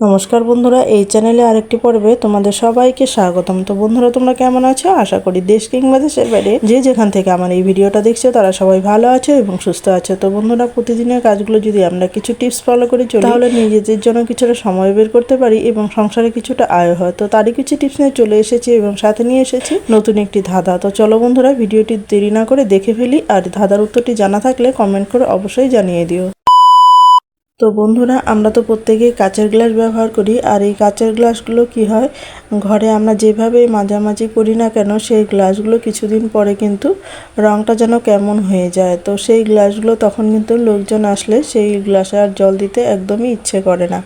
নমস্কার বন্ধুরা, এই চ্যানেলে আরেকটি পর্বে তোমাদের সবাইকে স্বাগতম। তো বন্ধুরা, তোমরা কেমন আছো? আশা করি দেশ কিংবা দেশের বাইরে যে যেখান থেকে আমার এই ভিডিওটা দেখছ, তারা সবাই ভালো আছে এবং সুস্থ আছে। তো বন্ধুরা, প্রতিদিনের কাজগুলো যদি আমরা কিছু টিপস ফলো করে চলি, তাহলে নিজেদের জন্য কিছুটা সময় বের করতে পারি এবং সংসারে কিছুটা আয় হয়। তো তারই কিছু টিপস নিয়ে চলে এসেছি এবং সাথে নিয়ে এসেছি নতুন একটি ধাঁধা। তো চলো বন্ধুরা, ভিডিওটি দেরি না করে দেখে ফেলি, আর ধাঁধার উত্তরটি জানা থাকলে কমেন্ট করে অবশ্যই জানিয়ে দিও। তো বন্ধুরা, আমরা তো প্রত্যেকেই কাচের গ্লাস ব্যবহার করি। আর এই কাচের গ্লাসগুলো কি হয়? ঘরে আমরা যেভাবে মাঝামাঝি করি না কেন, সেই গ্লাসগুলো কিছুদিন পরে কিন্তু রঙটা যেন কেমন হয়ে যায়। তো সেই গ্লাসগুলো তখন কিন্তু লোকজন আসলে সেই গ্লাসে আর জল দিতে একদমই ইচ্ছে করে না।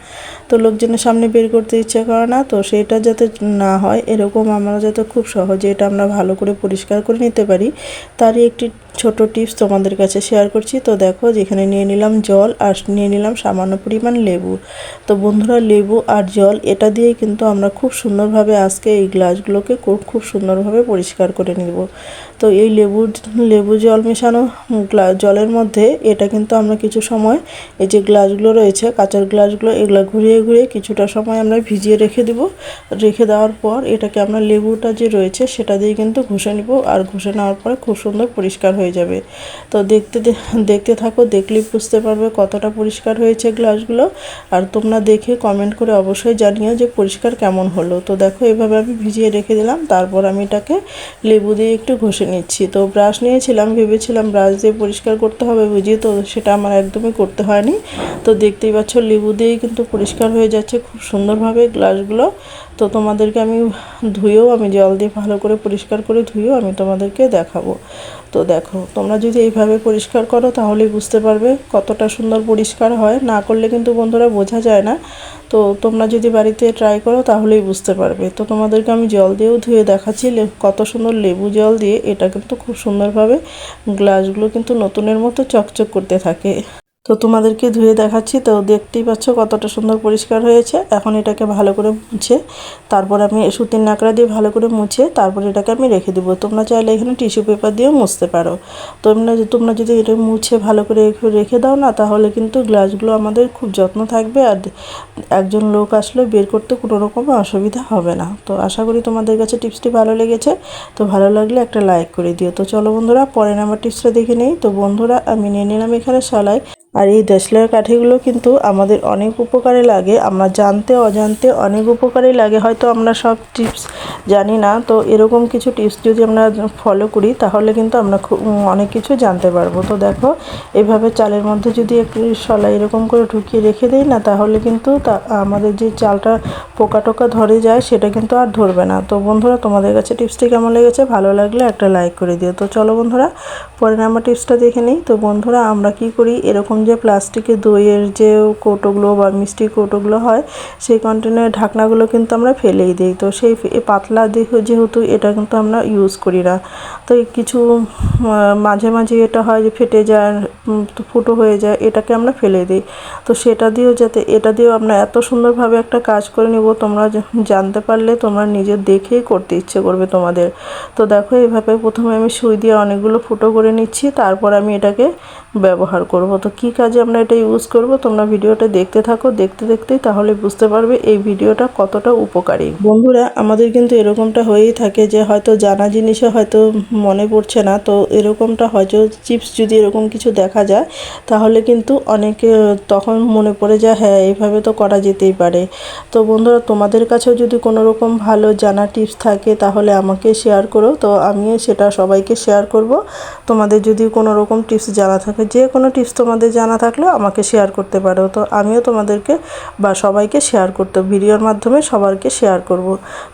তো লোকজনের সামনে বের করতে ইচ্ছে করে না। তো সেটা যাতে না হয়, এরকম আমরা যাতে খুব সহজে এটা আমরা ভালো করে পরিষ্কার করে নিতে পারি, তারই একটি ছোট টিপস তোমাদের কাছে শেয়ার করছি। তো দেখো, যেখানে নিয়ে নিলাম জল আর নিয়ে নিলাম সামান্য পরিমাণ লেবু। তো বন্ধুরা, লেবু আর জল, এটা দিয়ে কিন্তু আমরা খুব সুন্দরভাবে আজকে এই গ্লাসগুলোকে খুব সুন্দরভাবে পরিষ্কার করে নিব। তো এই লেবু লেবু জল মেশানো জলের মধ্যে এটা কিন্তু আমরা কিছু সময় এই যে গ্লাসগুলো রয়েছে, কাঁচের গ্লাসগুলো, এগুলো ঘুরিয়ে ঘুরিয়ে কিছুটা সময় আমরা ভিজিয়ে রেখে দেব। রেখে দেওয়ার পর এটাকে আমরা লেবুটা যে রয়েছে, সেটা দিয়ে কিন্তু ঘষে নিব আর ঘষে নেওয়ার পরে খুব সুন্দর পরিষ্কার হয়ে যাবে। তো দেখতে দেখতে থাকো, দেখলেই বুঝতে পারবে কতটা পরিষ্কার হয়েছে গ্লাসগুলো আর তোমরা দেখে কমেন্ট করে অবশ্যই জানিও যে পরিষ্কার কেমন হলো। তো দেখো, এভাবে আমি ভিজিয়ে রেখে দিলাম, তারপর আমি এটাকে লেবু দিয়ে একটু ঘষে নিচ্ছি। তো ব্রাশ নিয়েছিলাম, ভেবেছিলাম ব্রাশ দিয়ে পরিষ্কার করতে হবে বুঝিয়ে তো সেটা আমার একদমই করতে হয়নি। তো দেখতেই পাচ্ছ, লেবু দিয়েই কিন্তু পরিষ্কার হয়ে যাচ্ছে খুব সুন্দরভাবে গ্লাসগুলো। তো তোমাদেরকে আমি ধুয়েও আমি জল দিয়ে ভালো করে পরিষ্কার করে ধুয়েও আমি তোমাদেরকে দেখাবো। তো দেখো, তোমরা যদি এইভাবে পরিষ্কার করো তাহলেই বুঝতে পারবে কতটা সুন্দর পরিষ্কার হয়। না করলে কিন্তু বন্ধুরা বোঝা যায় না। তো তোমরা যদি বাড়িতে ট্রাই করো তাহলেই বুঝতে পারবে। তো তোমাদেরকে আমি জল দিয়েও ধুয়ে দেখাচ্ছি কত সুন্দর লেবু জল দিয়ে এটা কিন্তু খুব সুন্দরভাবে গ্লাসগুলো কিন্তু নতুনের মতো চকচক করতে থাকে। তো তোমাদেরকে ধুয়ে দেখাচ্ছি। তো দেখতেই পাচ্ছ কতটা সুন্দর পরিষ্কার হয়েছে। এখন এটাকে ভালো করে মুছে তারপর আমি সুতির নাকড়া দিয়ে ভালো করে মুছে তারপর এটাকে আমি রেখে দেবো। তোমরা চাইলে এখানে টিস্যু পেপার দিয়েও মুছতে পারো। তোমরা তোমরা যদি এটা মুছে ভালো করে রেখে দাও না, তাহলে কিন্তু গ্লাসগুলো আমাদের খুব যত্ন থাকবে আর একজন লোক আসলে বের করতে কোনো রকম অসুবিধা হবে না। তো আশা করি তোমাদের কাছে টিপসটি ভালো লেগেছে। তো ভালো লাগলে একটা লাইক করে দিও। তো চলো বন্ধুরা পরে আমার টিপসটা দেখে নেই। তো বন্ধুরা, আমি নিয়ে নিলাম এখানে সলাই। আর এই দেশলাইয়ের কাঠিগুলো কিন্তু আমাদের অনেক উপকারে লাগে। আমরা জানতে, অজান্তে অনেক উপকারে লাগে। হয়তো আমরা সব টিপস জানি না। তো এরকম কিছু টিপস যদি আমরা ফলো করি, তাহলে কিন্তু আমরা অনেক কিছু জানতে পারব। তো দেখো, এভাবে চালের মধ্যে যদি একটু সলাই এরকম করে ঢুকিয়ে রেখে দিই না, তাহলে কিন্তু তা, আমাদের যে চালটা পোকা টোকা ধরে যায়, সেটা কিন্তু আর ধরবে না। তো বন্ধুরা, তোমাদের কাছে টিপসটি কেমন লেগেছে? ভালো লাগলে একটা লাইক করে দিও। তো চলো বন্ধুরা পরে আমার টিপসটা দেখে নিই। তো বন্ধুরা, আমরা কি করি? এরকম যে প্লাস্টিকের দইয়ের যে কৌটোগুলো বা মিষ্টির কৌটোগুলো হয়, সেই কন্টেনারের ঢাকনাগুলো কিন্তু আমরা ফেলেই দিই। তো সেই পাতলা দেহ যেহেতু এটা কিন্তু আমরা ইউজ করি না। তো কিছু মাঝে মাঝে এটা হয় যে ফেটে যায় ফুটো হয়ে যায়, এটাকে আমরা ফেলে দিই। তো সেটা দিয়েও যাতে, এটা দিয়েও আমরা এত সুন্দরভাবে একটা কাজ করে নেব, তোমরা জানতে পারলে তোমরা নিজে দেখেই করতে ইচ্ছে করবে তোমাদের। তো দেখো এইভাবে প্রথমে আমি সুই দিয়ে অনেকগুলো ফুটো করে নিচ্ছি, তারপর আমি এটাকে ব্যবহার করব। তো কি কাজে আমরা এটা ইউজ করব? তোমরা ভিডিওটা দেখতে থাকো, দেখতে দেখতেই তাহলে বুঝতে পারবে এই ভিডিওটা কতটা উপকারী। বন্ধুরা, আমাদের কিন্তু এরকমটা হয়েই থাকে যে হয়তো জানা জিনিসও হয়তো মনে পড়ছে না, তো এরকমটা হয়তো চিপস যদি এরকম কিছু দেখা যায়, তাহলে কিন্তু অনেকে তখন মনে পড়ে যায় হ্যাঁ এইভাবে তো করা যেতেই পারে। তো বন্ধুরা, তোমাদের কাছেও যদি কোনো রকম ভালো জানা টিপস থাকে, তাহলে আমাকে শেয়ার করো। তো আমিও সেটা সবাইকে শেয়ার করব। তোমাদের যদি কোনো রকম টিপস জানা থাকে যে কোনো টিপস তোমাদের জানা থাকলে আমাকে শেয়ার করতে পারো। তো আমিও তোমাদেরকে বা সবাইকে শেয়ার করতে ভিডিওর মাধ্যমে সবারকে শেয়ার করব।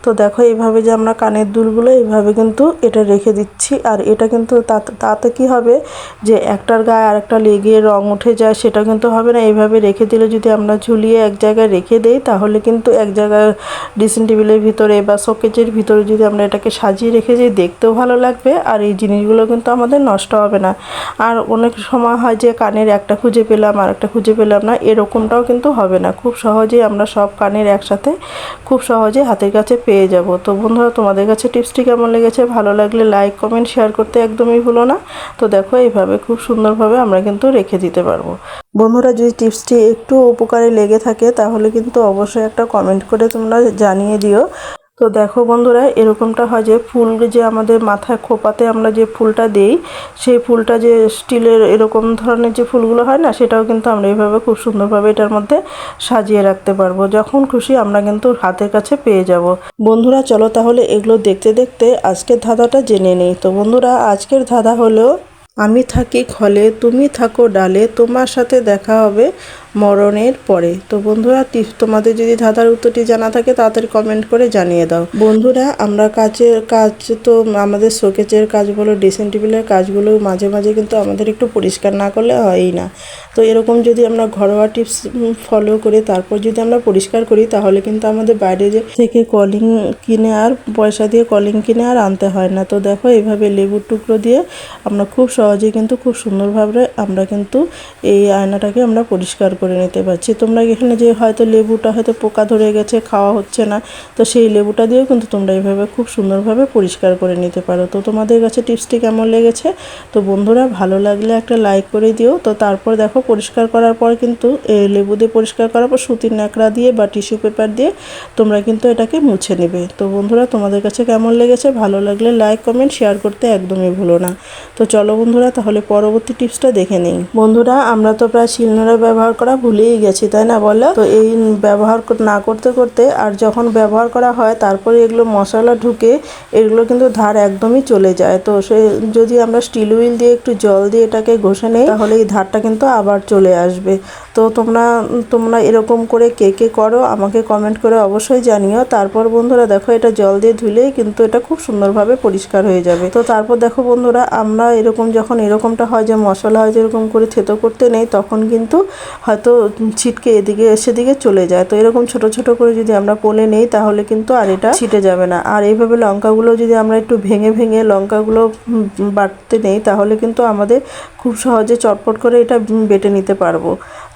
তো দেখো এইভাবে যে আমরা কানের দুলগুলো এইভাবে কিন্তু এটা রেখে দিচ্ছি। আর এটা কিন্তু তাতে কি হবে যে একটার গায়ে আরেকটা লেগে রং উঠে যায়, সেটা কিন্তু হবে না। এইভাবে রেখে দিলে যদি আমরা ঝুলিয়ে এক জায়গায় রেখে দেই, তাহলে কিন্তু এক জায়গায় ড্রেসিং টেবিলের ভিতরে বা শোকেজের ভিতরে যদি আমরা এটাকে সাজিয়ে রেখে যাই দেখতেও ভালো লাগবে। আর এই জিনিসগুলো কিন্তু আমাদের নষ্ট হবে না। আর অনেক সময় সময় হয় যে কানের একটা খুঁজে পেলাম আর একটা খুঁজে পেলাম না, এরকমটাও কিন্তু হবে না। খুব সহজেই আমরা সব কানের একসাথে খুব সহজে হাতের কাছে পেয়ে যাব। তো বন্ধুরা, তোমাদের কাছে টিপসটি কেমন লেগেছে? ভালো লাগলে লাইক, কমেন্ট, শেয়ার করতে একদমই ভুলো না। তো দেখো, এইভাবে খুব সুন্দরভাবে আমরা কিন্তু রেখে দিতে পারব। বন্ধুরা, যদি টিপসটি একটু উপকারে লেগে থাকে, তাহলে কিন্তু অবশ্যই একটা কমেন্ট করে তোমরা জানিয়ে দিও। তো দেখো বন্ধুরা, এরকমটা হয় যে ফুল যে আমাদের মাথায় খোপাতে আমরা যে ফুলটা দেই, সেই ফুলটা যে স্টিলের এরকম ধরনের যে ফুলগুলো হয় না, সেটাও কিন্তু আমরা এইভাবে খুব সুন্দরভাবে এটার মধ্যে সাজিয়ে রাখতে পারব। যখন খুশি আমরা কিন্তু হাতের কাছে পেয়ে যাব। বন্ধুরা, চলো তাহলে এগুলো দেখতে দেখতে আজকের ধাঁধাটা জেনে নিই। তো বন্ধুরা, আজকের ধাঁধা হলো আমি থাকি খলে, তুমি থাকো ডালে, তোমার সাথে দেখা হবে মরণের পরে। তো বন্ধুরা তোমাদের যদি ধাঁধার উত্তরটি জানা থাকে, তাড়াতাড়ি কমেন্ট করে জানিয়ে দাও। বন্ধুরা, আমরা কাজের কাজ তো আমাদের শোকেজের কাজগুলো ড্রেসিং টেবিলের কাজগুলো মাঝে মাঝে কিন্তু আমাদের একটু পরিষ্কার না করলে হয়ই না। তো এরকম যদি আমরা ঘরোয়া টিপস ফলো করে, তারপর যদি আমরা পরিষ্কার করি, তাহলে কিন্তু আমাদের বাইরে যে থেকে কলিং কিনে আর পয়সা দিয়ে কলিং কিনে আর আনতে হয় না। তো দেখো, এইভাবে লেবুর টুকরো দিয়ে আমরা খুব সহজে কিন্তু খুব সুন্দরভাবে আমরা কিন্তু এই আয়নাটাকে আমরা পরিষ্কার করে নিতে পারছি। তোমরা এখানে যে হয়তো লেবুটা হয়তো পোকা ধরে গেছে, খাওয়া হচ্ছে না, তো সেই লেবুটা দিয়েও কিন্তু তোমরা এইভাবে খুব সুন্দরভাবে পরিষ্কার করে নিতে পারো। তো তোমাদের কাছে টিপসটি কেমন লেগেছে? তো বন্ধুরা, ভালো লাগলে একটা লাইক করে দিও। তো তারপর দেখো, পরিষ্কার করার পর কিন্তু লেবু দিয়ে পরিষ্কার করার পর সুতির ন্যাকড়া দিয়ে বা টিস্যু পেপার দিয়ে তোমরা কিন্তু এটাকে মুছে নেবে। তো বন্ধুরা, তোমাদের কাছে কেমন লেগেছে? ভালো লাগলে লাইক, কমেন্ট, শেয়ার করতে একদমই ভুলো না। তো চলো বন্ধুরা তাহলে পরবর্তী টিপসটা দেখে নিই। বন্ধুরা, আমরা তো প্রায় শিলনোড়া ব্যবহার করা ভুলেই গেছি, তাই না বলো? তো এই ব্যবহার না করতে করতে আর যখন ব্যবহার করা হয়, তারপরে এগুলো মশলা ঢুকে এগুলো কিন্তু ধার একদমই চলে যায়। তো সে যদি আমরা স্টিল হুইল দিয়ে একটু জল দিয়ে এটাকে ঘষে নেই, তাহলে এই ধারটা কিন্তু আবার চলে আসবে। তো তোমরা তোমরা এরকম করে কে কে করো, আমাকে কমেন্ট করে অবশ্যই জানিও। তারপর বন্ধুরা, দেখো এটা জল দিয়ে ধুলেই কিন্তু এটা খুব সুন্দরভাবে পরিষ্কার হয়ে যাবে। তো তারপর দেখো বন্ধুরা, আমরা এরকম যখন এরকমটা হয় যে মশলা হয় যেরকম করে থেতো করতে নেই, তখন কিন্তু হয়তো ছিটকে এদিকে, সেদিকে চলে যায়। তো এরকম ছোট ছোট করে যদি আমরা পোলে নেই, তাহলে কিন্তু আর এটা ছিটে যাবে না। আর এইভাবে লঙ্কাগুলো যদি আমরা একটু ভেঙে ভেঙে লঙ্কাগুলো বাটতে নেই, তাহলে কিন্তু আমাদের খুব সহজে চটপট করে এটা বেটে নিতে পারব।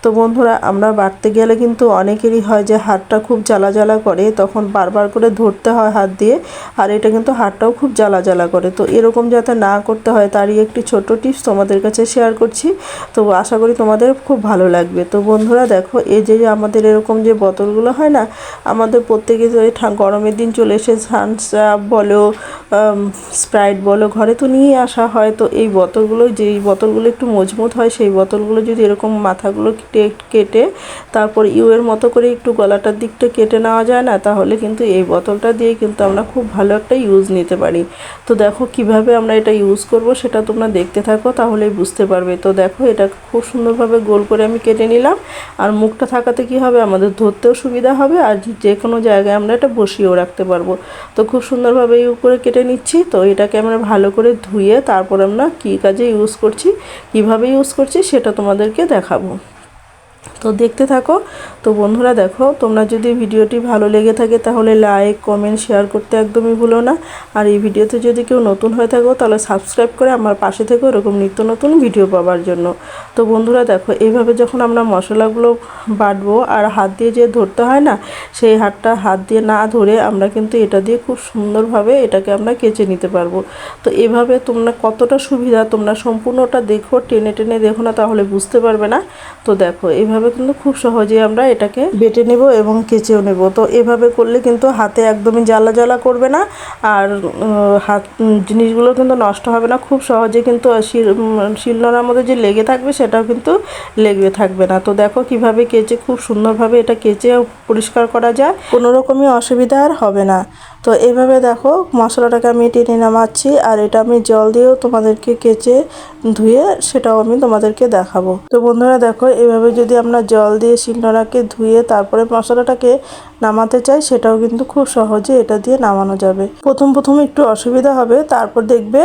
তো বন্ধুরা, আমরা বাটতে গেলে কিন্তু অনেকেরই হয় যে হাতটা খুব জ্বালা জ্বালা করে, তখন বারবার করে ধরতে হয় হাত দিয়ে, আর এটা কিন্তু হাতটাও খুব জ্বালা জ্বালা করে। তো এরকম যাতে না করতে হয়, তারই একটি ছোট টিপস তোমাদের কাছে শেয়ার করছি। তো আশা করি তোমাদের খুব ভালো লাগবে। তো বন্ধুরা দেখো, এই যে আমাদের এরকম যে বোতলগুলো হয় না, আমাদের প্রত্যেকে গরমের দিন চলে এসে আপ বলো স্প্রাইট বলো, ঘরে তো নিয়ে আসা হয়। তো এই বোতলগুলো, যেই বোতলগুলো একটু মজবুত হয়, সেই বোতলগুলো যদি এরকম মাথাগুলো কেটে কেটে, তারপর ইউয়ের মতো করে একটু গলাটার দিকটা কেটে নেওয়া যায় না, তাহলে কিন্তু এই বোতলটা দিয়ে কিন্তু আমরা খুব ভালো একটা ইউজ নিতে পারি। তো দেখো কীভাবে আমরা এটা ইউজ করব, সেটা তোমরা দেখতে থাকো, তাহলেই বুঝতে পারবে। তো দেখো, এটা খুব সুন্দরভাবে গোল করে আমি কেটে নিলাম। আর মুখটা থাকাতে কি হবে? আমাদের ধরতেও সুবিধা হবে, আর যে কোনো জায়গায় আমরা এটা বসিয়েও রাখতে পারব। তো খুব সুন্দরভাবে ইউ করে কেটে নিচ্ছি। তো এটাকে আমরা ভালো করে ধুয়ে তারপর আমরা কী কাজে ইউজ করছি, কীভাবে ইউজ করছি সেটা তোমাদেরকে দেখাবো। তো দেখতে থাকো। তো বন্ধুরা দেখো, তোমরা যদি ভিডিওটি ভালো লেগে থাকে তাহলে লাইক কমেন্ট শেয়ার করতে একদমই ভুলো না। আর এই ভিডিওতে যদি কেউ নতুন হয়ে থাকো তাহলে সাবস্ক্রাইব করে আমার পাশে থেকে এরকম নিত্য নতুন ভিডিও পাওয়ার জন্য। তো বন্ধুরা দেখো, এইভাবে যখন আমরা মশলাগুলো বাটবো আর হাত দিয়ে যে ধরতে হয় না, সেই হাতটা হাত দিয়ে না ধরে আমরা কিন্তু এটা দিয়ে খুব সুন্দরভাবে এটাকে আমরা কেচে নিতে পারব। তো এভাবে তোমরা কতটা সুবিধা তোমরা সম্পূর্ণটা দেখো, টেনে টেনে দেখো না তাহলে বুঝতে পারবে না। তো দেখো, এইভাবে কিন্তু খুব সহজেই আমরা এটাকে বেটে নেব এবং কেচেও নেব। তো এভাবে করলে কিন্তু হাতে একদমই জ্বালা জ্বালা করবে না আর হাত জিনিসগুলো কিন্তু নষ্ট হবে না। খুব সহজে কিন্তু শিলনোড়ার মধ্যে যে লেগে থাকবে সেটাও কিন্তু লেগে থাকবে না। তো দেখো কীভাবে কেচে, খুব সুন্দরভাবে এটা কেচে পরিষ্কার করা যায়। কোনো রকমই অসুবিধা আর হবে না। তো এইভাবে দেখো মশলাটাকে আমি টেনে নামাচ্ছি, আর এটা আমি জল দিয়েও তোমাদেরকে কেচে ধুয়ে সেটাও আমি তোমাদেরকে দেখাবো। তো বন্ধুরা দেখো এভাবে যদি আমরা জল দিয়ে শিলনোড়াকে ধুয়ে তারপরে মশলাটাকে নামাতে চাই সেটাও কিন্তু খুব সহজে এটা দিয়ে নামানো যাবে। প্রথম প্রথম একটু অসুবিধা হবে, তারপর দেখবে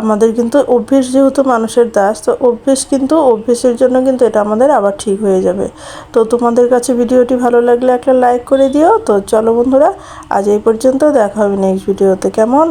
আমাদের কিন্তু অভ্যেস যেহেতু মানুষের দাস, তো অভ্যেস কিন্তু, অভ্যেসের জন্য কিন্তু এটা আমাদের আবার ঠিক হয়ে যাবে। তো তোমাদের কাছে ভিডিওটি ভালো লাগলে একটা লাইক করে দিও। তো চলো বন্ধুরা, আজ এই পর্যন্ত দেখা হবে নেক্সট ভিডিওতে কেমন?